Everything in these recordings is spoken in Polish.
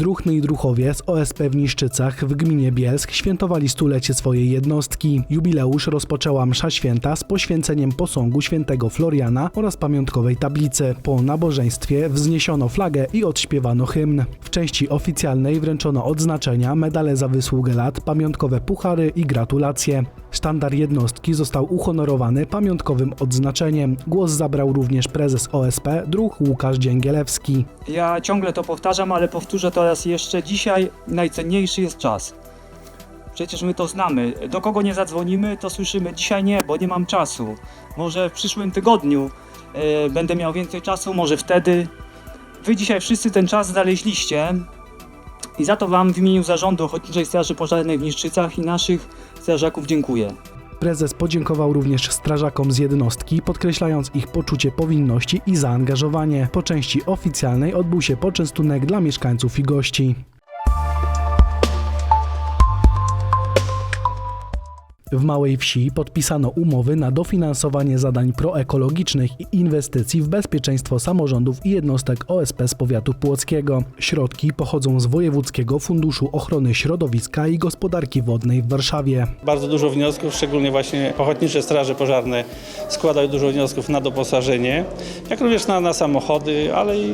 Druchny i Druchowie z OSP w Niszczycach w gminie Bielsk świętowali stulecie swojej jednostki. Jubileusz rozpoczęła msza święta z poświęceniem posągu świętego Floriana oraz pamiątkowej tablicy. Po nabożeństwie wzniesiono flagę i odśpiewano hymn. W części oficjalnej wręczono odznaczenia, medale za wysługę lat, pamiątkowe puchary i gratulacje. Sztandar jednostki został uhonorowany pamiątkowym odznaczeniem. Głos zabrał również prezes OSP, druh Łukasz Dzięgielewski. Ja ciągle to powtarzam, ale powtórzę to raz jeszcze. Dzisiaj najcenniejszy jest czas. Przecież my to znamy. Do kogo nie zadzwonimy, to słyszymy dzisiaj nie, bo nie mam czasu. Może w przyszłym tygodniu e, będę miał więcej czasu, może wtedy. Wy dzisiaj wszyscy ten czas znaleźliście i za to Wam w imieniu Zarządu Ochotniczej Straży Pożarnej w Niszczycach i naszych strażaków dziękuję. Prezes podziękował również strażakom z jednostki, podkreślając ich poczucie powinności i zaangażowanie. Po części oficjalnej odbył się poczęstunek dla mieszkańców i gości. W Małej Wsi podpisano umowy na dofinansowanie zadań proekologicznych i inwestycji w bezpieczeństwo samorządów i jednostek OSP z powiatu płockiego. Środki pochodzą z Wojewódzkiego Funduszu Ochrony Środowiska i Gospodarki Wodnej w Warszawie. Bardzo dużo wniosków, szczególnie właśnie ochotnicze straże pożarne składają dużo wniosków na doposażenie, jak również na, na samochody, ale i,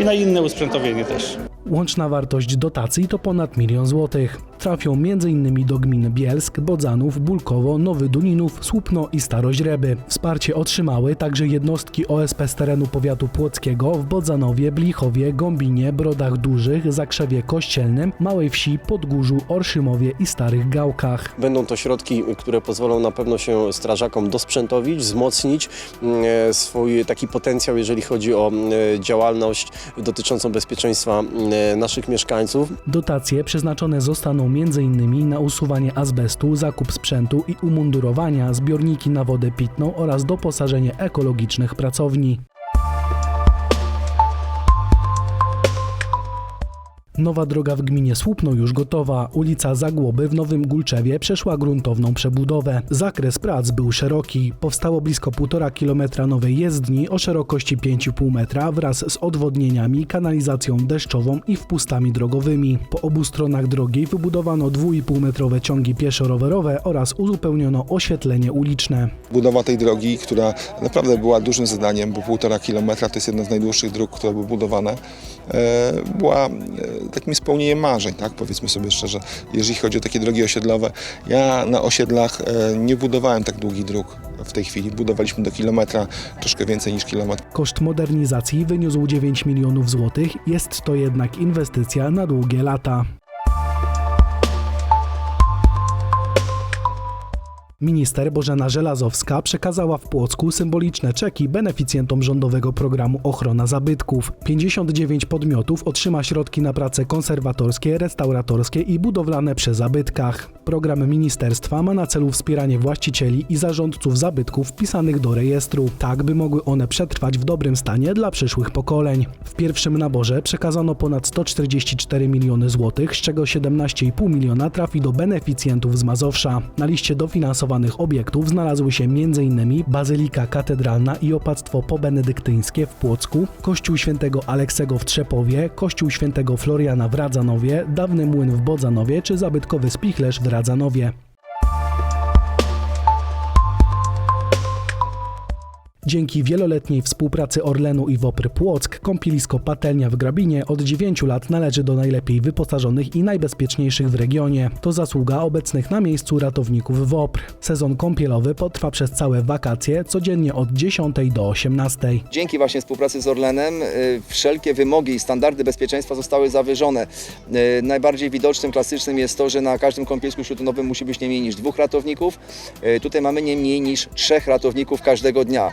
i na inne usprzętowienie też. Łączna wartość dotacji to ponad milion złotych. Trafią m.in. do gmin Bielsk, Bodzanów, Bulkowo, Nowy Duninów, Słupno i Staroźreby. Wsparcie otrzymały także jednostki OSP z terenu powiatu płockiego w Bodzanowie, Blichowie, Gąbinie, Brodach Dużych, Zakrzewie Kościelnym, Małej Wsi, Podgórzu, Orszymowie i Starych Gałkach. Będą to środki, które pozwolą na pewno się strażakom dosprzętowić, wzmocnić mm, e, swój taki potencjał, jeżeli chodzi o mm, e, działalność dotyczącą bezpieczeństwa mm, naszych mieszkańców. Dotacje przeznaczone zostaną m.in. na usuwanie azbestu, zakup sprzętu i umundurowania, zbiorniki na wodę pitną oraz doposażenie ekologicznych pracowni. Nowa droga w gminie Słupno już gotowa. Ulica Zagłoby w Nowym Gulczewie przeszła gruntowną przebudowę. Zakres prac był szeroki. Powstało blisko 1,5 km nowej jezdni o szerokości 5,5 metra wraz z odwodnieniami, kanalizacją deszczową i wpustami drogowymi. Po obu stronach drogi wybudowano 2,5 metrowe ciągi pieszo-rowerowe oraz uzupełniono oświetlenie uliczne. budowa tej drogi, która naprawdę była dużym zadaniem, bo półtora kilometra to jest jedna z najdłuższych dróg, które były budowane, była e, takim spełnieniem marzeń, tak? powiedzmy sobie szczerze, jeżeli chodzi o takie drogi osiedlowe. Ja na osiedlach e, nie budowałem tak długich dróg w tej chwili, budowaliśmy do kilometra, troszkę więcej niż kilometr. Koszt modernizacji wyniósł 9 milionów złotych, jest to jednak inwestycja na długie lata. Minister Bożena Żelazowska przekazała w Płocku symboliczne czeki beneficjentom rządowego programu Ochrona Zabytków. 59 podmiotów otrzyma środki na prace konserwatorskie, restauratorskie i budowlane przy zabytkach. Program ministerstwa ma na celu wspieranie właścicieli i zarządców zabytków wpisanych do rejestru, tak by mogły one przetrwać w dobrym stanie dla przyszłych pokoleń. W pierwszym naborze przekazano ponad 144 miliony złotych, z czego 17,5 miliona trafi do beneficjentów z Mazowsza. Na liście dofinansowanych obiektów znalazły się m.in. Bazylika Katedralna i opactwo pobenedyktyńskie w Płocku, Kościół Świętego Aleksego w Trzepowie, Kościół Świętego Floriana w Radzanowie, dawny młyn w Bodzanowie czy zabytkowy spichlerz w Radzanowie. Dzięki wieloletniej współpracy Orlenu i Wopry Płock, kąpielisko Patelnia w Grabinie od 9 lat należy do najlepiej wyposażonych i najbezpieczniejszych w regionie. To zasługa obecnych na miejscu ratowników Wopr. Sezon kąpielowy potrwa przez całe wakacje, codziennie od 10 do 18. Dzięki właśnie współpracy z Orlenem y, wszelkie wymogi i standardy bezpieczeństwa zostały zawyżone. Y, Najbardziej widocznym, klasycznym jest to, że na każdym kąpielsku śródlądowym musi być nie mniej niż dwóch ratowników. Y, Tutaj mamy nie mniej niż trzech ratowników każdego dnia.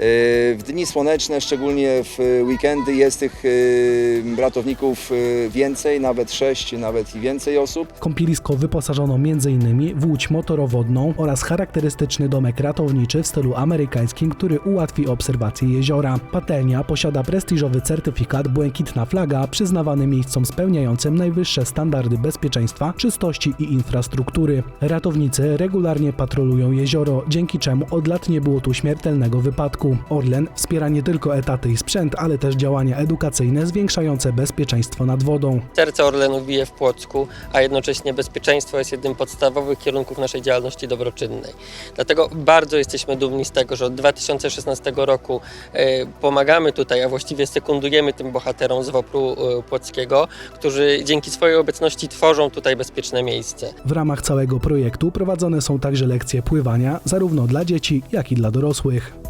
W dni słoneczne, szczególnie w weekendy jest tych y, ratowników y, więcej, nawet sześć, nawet i więcej osób. Kąpielisko wyposażono m.in. w łódź motorowodną oraz charakterystyczny domek ratowniczy w stylu amerykańskim, który ułatwi obserwację jeziora. Patelnia posiada prestiżowy certyfikat Błękitna Flaga przyznawany miejscom spełniającym najwyższe standardy bezpieczeństwa, czystości i infrastruktury. Ratownicy regularnie patrolują jezioro, dzięki czemu od lat nie było tu śmiertelnego wypadku Orlen wspiera nie tylko etaty i sprzęt, ale też działania edukacyjne zwiększające bezpieczeństwo nad wodą. Serce Orlenu bije w Płocku, a jednocześnie bezpieczeństwo jest jednym z podstawowych kierunków naszej działalności dobroczynnej. Dlatego bardzo jesteśmy dumni z tego, że od 2016 roku e, pomagamy tutaj, a właściwie sekundujemy tym bohaterom z WOPR-u e, Płockiego, którzy dzięki swojej obecności tworzą tutaj bezpieczne miejsce. W ramach całego projektu prowadzone są także lekcje pływania, zarówno dla dzieci, jak i dla dorosłych.